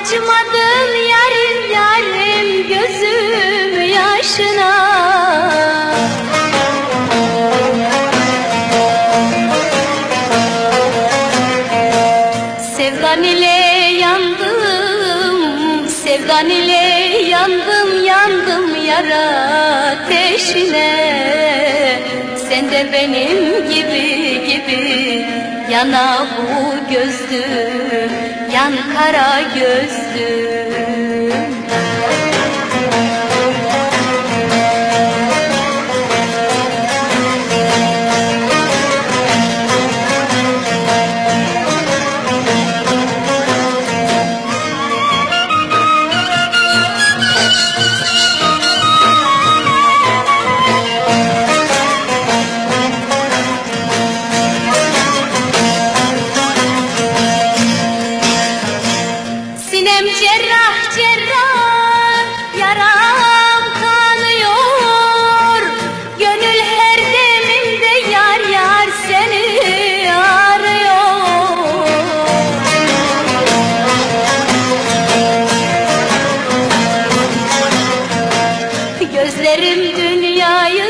Acımadın yarim yarim gözüm yaşına. Sevdan ile yandım, sevdan ile yandım, yandım yara ateşine. Sen de benim gibi gibi yana bu gözlüm, yan kara gözlüm Sinem cerrah cerrah yaram kanıyor Gönül her deminde yar yar seni arıyor Gözlerim dünyayı,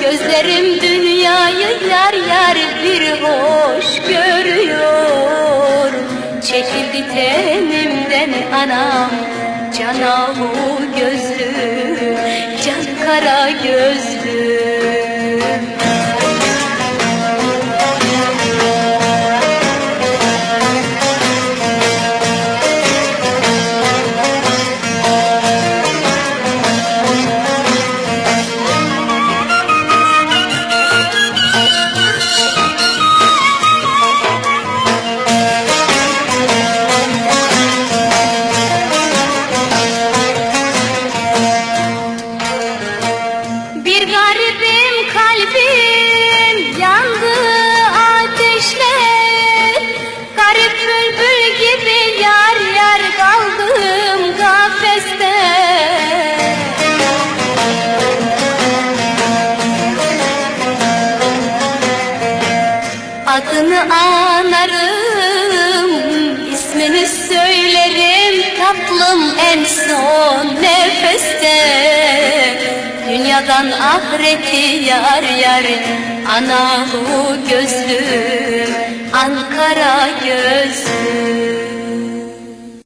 gözlerim dünyayı yar yar bir hoş görüyor. Tenimden anam, canavu gözlüm, can kara gözlüm. Adını anarım, ismini söylerim. Tatlım en son nefeste Dünyadan ahireti yar yar. Analı gözlüm Ankara gözlüm